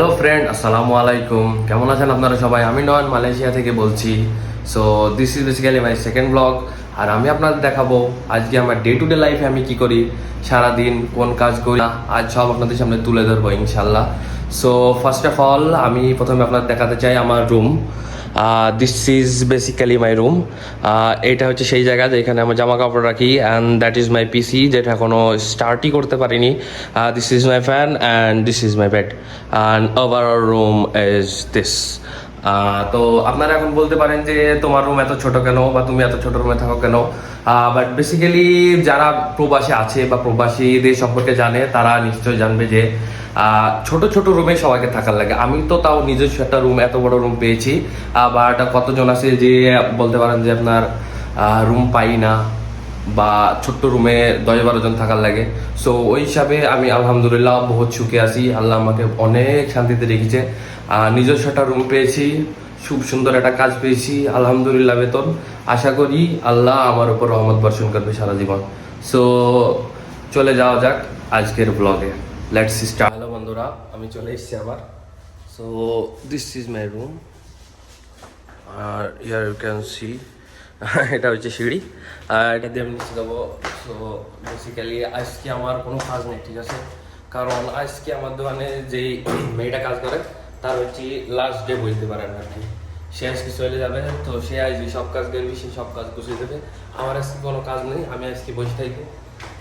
Hello friend আসসালামু আলাইকুম। কেমন আছেন আপনারা সবাই? আমি নয়ন, মালয়েশিয়া থেকে বলছি। So this is basically my second blog আর আমি আপনাদের দেখাবো আজকে আমার ডে টু ডে লাইফে আমি কি করি। সারা দিন কোন কাজ করি। আজ সব আপনাদের সামনে তুলে ধরবো, ইনশাল্লাহ। সো ফার্স্ট অফ অল আমি প্রথমে আপনাদের দেখাতে চাই আমার room this is basically my room এটা হচ্ছে সেই জায়গা যেখানে আমার জামা কাপড় রাখি and that is my PC যেটা কোনো স্টার্টই করতে পারিনি। This is my fan and this is my bed and overall room is this তো আপনারা এখন বলতে পারেন যে তোমার রুম এত ছোট কেন বা তুমি এত ছোট রুমে থাকো কেন? বাট বেসিক্যালি যারা প্রবাসী আছে বা প্রবাসীদের সম্পর্কে জানে, তারা নিশ্চয় জানবে যে ছোট ছোট রুমে সবাইকে থাকার লাগে। আমি তো তাও নিজস্ব একটা রুম এত বড় রুম পেয়েছি। বাট কতজন আছে যে বলতে পারেন যে আপনার রুম পাই না? বা ছোট্ট রুমে দশ বারো জন থাকার লাগে। সো ওই হিসাবে আমি আলহামদুলিল্লাহ বহুত সুখে আছি। আল্লাহ আমাকে অনেক শান্তিতে রেখেছে। আহ, নিজস্ব একটা রুম পেয়েছি খুব সুন্দর একটা কাজ পেয়েছি আলহামদুলিল্লাহ বেতন। আশা করি আল্লাহ আমার উপর রহমত বর্ষণ করবে সারা জীবন। সো চলে যাওয়া যাক আজকের ব্লগে লেটস স্টার্ট হ্যালো বন্ধুরা আমি চলে এসেছি আবার। So this is my room R here you can C এটা হচ্ছে সিঁড়ি। আর এটা দিয়ে আমি নিচে যাব। সো বেসিক্যালি আজকে আমার কোনো কাজ নেই, ঠিক আছে? কারণ আজকে আমার দোকানে যেই মেয়েটা কাজ করে, তার হচ্ছে লাস্ট ডে বলতে পারেন আর কি। সে আজকে চলে যাবে, তো সে আজকে সব কাজ করবি, সে সব কাজ গুছিয়ে দেবে। আমার আজকে কোনো কাজ নেই, আমি আজকে বসে থাকি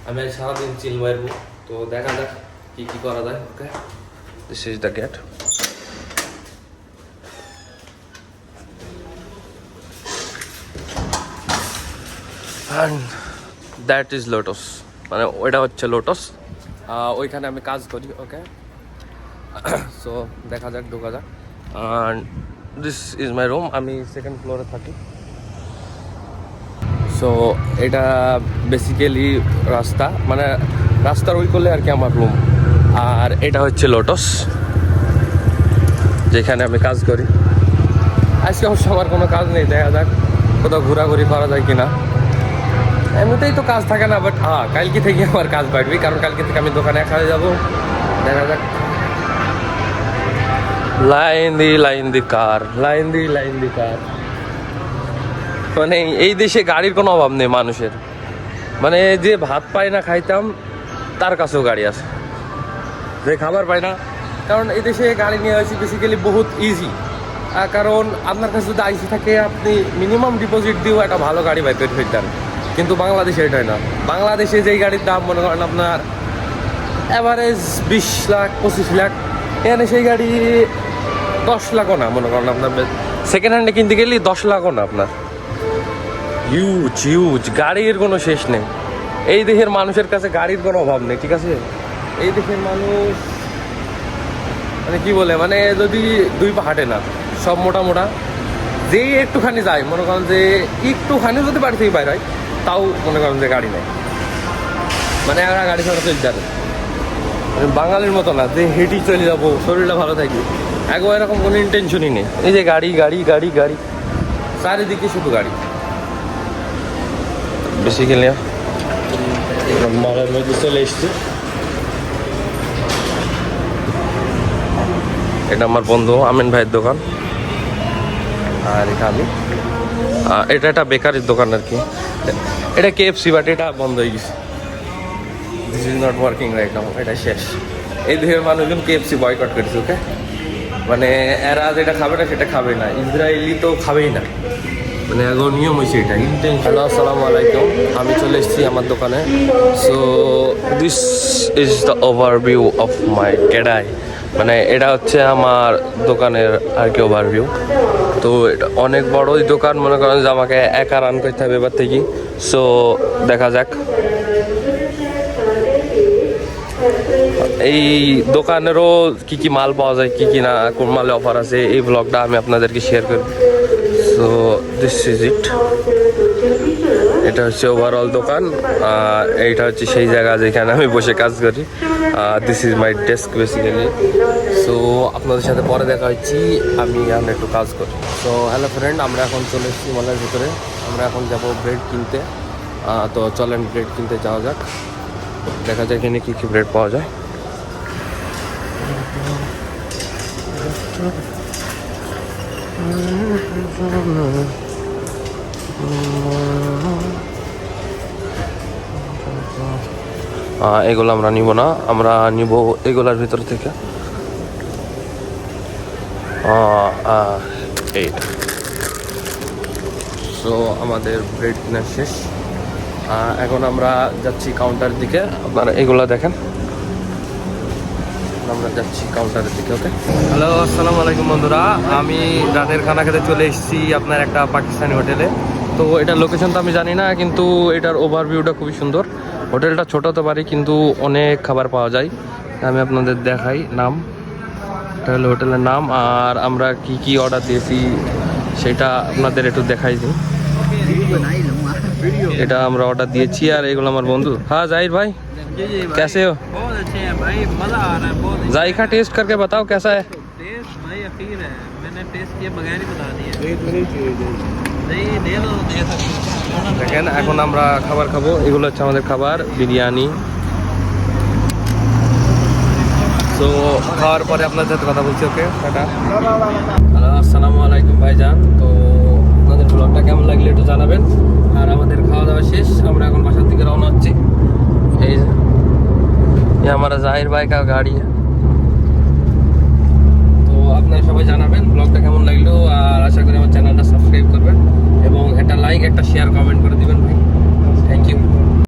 আমি আজ সারাদিন চিল মারবো তো দেখা যাক কী কী করা যায় okay this is the gate and that is lotus মানে ওইটা হচ্ছে লোটস ওইখানে আমি কাজ করি ওকে সো দেখা যাক ঢোকা যাক। And this is my room আমি সেকেন্ড ফ্লোরে থাকি। সো এটা বেসিক্যালি রাস্তা। মানে রাস্তার ওই করলে আর কি আমার রুম আর এটা হচ্ছে লোটস যেখানে আমি কাজ করি। আজকে অবশ্য আমার কোনো কাজ নেই দেখা যাক কোথাও ঘোরাঘুরি করা যায় কিনা। এমনিতেই তো কাজ থাকে না বাট হ্যাঁ কালকে থেকে আমার কাজ বাড়বে, কারণ কালকে থেকে আমি দোকানে একা যাব। দেখা যাক। লাইন দি লাইন দি কার, লাইন দি লাইন দি কার। মানে এই দেশে গাড়ির কোনো অভাব নেই মানুষের। মানে যে ভাত পায় না খাইতাম, তার কাছেও গাড়ি আছে। যে খাবার পায় না, কারণ এই দেশে গাড়ি নিয়ে আসি বেসিক্যালি বহুত ইজি কারণ আপনার কাছে যদি আইসি থাকে, আপনি মিনিমাম ডিপোজিট দিয়েও একটা ভালো গাড়ি বাই করে ফেলতেন। কিন্তু বাংলাদেশে এটাই না। বাংলাদেশে যেই গাড়ির দাম মনে করেন আপনার অ্যাভারেজ বিশ লাখ, পঁচিশ লাখ, এখানে সেই গাড়ি দশ লাখও না মনে করেন আপনার। সেকেন্ড হ্যান্ডে কিনতে গেলে দশ লাখও না আপনার। হিউজ হিউজ গাড়ির কোনো শেষ নেই। এই দেশের মানুষের কাছে গাড়ির কোনো অভাব নেই, ঠিক আছে? এই দেশের মানুষ মানে কি বলে মানে যদি দুই পা হাঁটে না, সব মোটা মোটা, যেই একটুখানি যায়, মনে করেন যে একটুখানি যদি বাড়ি থেকে বাইর হয় তাও মনে করেন যে গাড়ি নেই। মানে আমরা গাড়ি ছাড়া চলতে পারে। মানে বাঙালির মতো না যে হেঁটেই চলে যাব শরীরটা ভালো থাকবে। একবার এরকম কোনো ইন্টেনশনই নেই। এই যে গাড়ি গাড়ি গাড়ি গাড়ি। চারিদিকে শুধু গাড়ি। বেসিক্যালি মলের মধ্যে চলে এসছি। এটা আমার বন্ধু আমিন ভাইয়ের দোকান। আর এটা আমি। এটা একটা বেকারির দোকান আর কি। এটা কেএফসি বাট এটা বন্ধ হয়ে গেছে। This is not working right now এটা শেষ। এই দেশের মানুষজন কেএফসি বয়কট করেছে ওকে মানে এরা যেটা খাবে না, সেটা খাবে না। ইসরায়েলি তো খাবেই না। মানে এখন নিয়ম হয়েছে এটা। হ্যালো আসসালামু আলাইকুম। আমি চলে এসেছি আমার দোকানে। So this is the overview of my কেডাই মানে এটা হচ্ছে আমার দোকানের আর কি ওভারভিউ তো এটা অনেক বড়ই দোকান, মনে করেন যে আমাকে একা রান করতে হবে এবার থেকে সো দেখা যাক। এই দোকানেরও কি কি মাল পাওয়া যায়, কি কি না, কোন মালে অফার আছে, এই ব্লগটা আমি আপনাদেরকে শেয়ার করব। সো দিস ইজ ইট এটা হচ্ছে ওভারঅল দোকান এইটা হচ্ছে সেই জায়গা যেখানে আমি বসে কাজ করি। This is my desk basically so আপনাদের সাথে পরে দেখা হচ্ছি। আমি এখন একটু কাজ করি। তো হ্যালো ফ্রেন্ড আমরা এখন চলে এসেছি মলের ভিতরে। আমরা এখন যাব ব্রেড কিনতে। তো চলেন ব্রেড কিনতে যাওয়া যাক। দেখা যায় এখানে কী কী ব্রেড পাওয়া যায়। এগুলো আমরা নিব না। আমরা নিব এগুলার ভিতর থেকে। এইটা সো আমাদের ব্রেড শেষ। এখন আমরা যাচ্ছি কাউন্টার দিকে। আপনারা এগুলো দেখেন। আমরা যাচ্ছি কাউন্টারের দিকে ওকে হ্যালো আসসালামু আলাইকুম বন্ধুরা। আমি রাতের খানা খেতে চলে এসেছি আপনার একটা পাকিস্তানি হোটেলে। তো এটার লোকেশন তো আমি জানি না, কিন্তু এটার ওভারভিউটা খুবই সুন্দর। হোটেলটা ছোট হতে পারে কিন্তু অনেক খাবার পাওয়া যায়। আমি আপনাদের দেখাই নাম। এটা হলো হোটেলের নাম আর আমরা কি কি অর্ডার দিয়েছি সেটা আপনাদের একটু দেখাই দিই এটা আমরা অর্ডার দিয়েছি আর এগুলো আমার বন্ধু হ্যাঁ জাহির ভাই जी जी भाई कैसे हो बहुत अच्छे हैं भाई मज़ा आ रहा है बहुत जायका टेस्ट करके बताओ कैसा है टेस्ट भाई अखीर है मैंने टेस्ट किए बगैर ही बता दिया नहीं दे दो दे सकते हो। দেখেন এখন আমরা খাবার খাবো এগুলো হচ্ছে আমাদের খাবার বিরিয়ানি সো খাওয়ার পরে আপনার সাথে কথা বলছি ওকে টাটা। হ্যালো, আসসালামু আলাইকুম ভাইজান। তো, আপনাদের ব্লগটা কেমন লাগলে একটু জানাবেন। আর আমাদের খাওয়া দাওয়া শেষ, আমরা এখন বাসার দিকে রওনা হচ্ছি। এই আমার জাহির বাইক আর গাড়ি। তো, আপনারা সবাই জানাবেন ব্লগটা কেমন লাগল, আর আশা করি আমার চ্যানেলটা সাবস্ক্রাইব করবেন, এবং একটা লাইক একটা শেয়ার কমেন্ট করে দিবেন ভাই। Thank you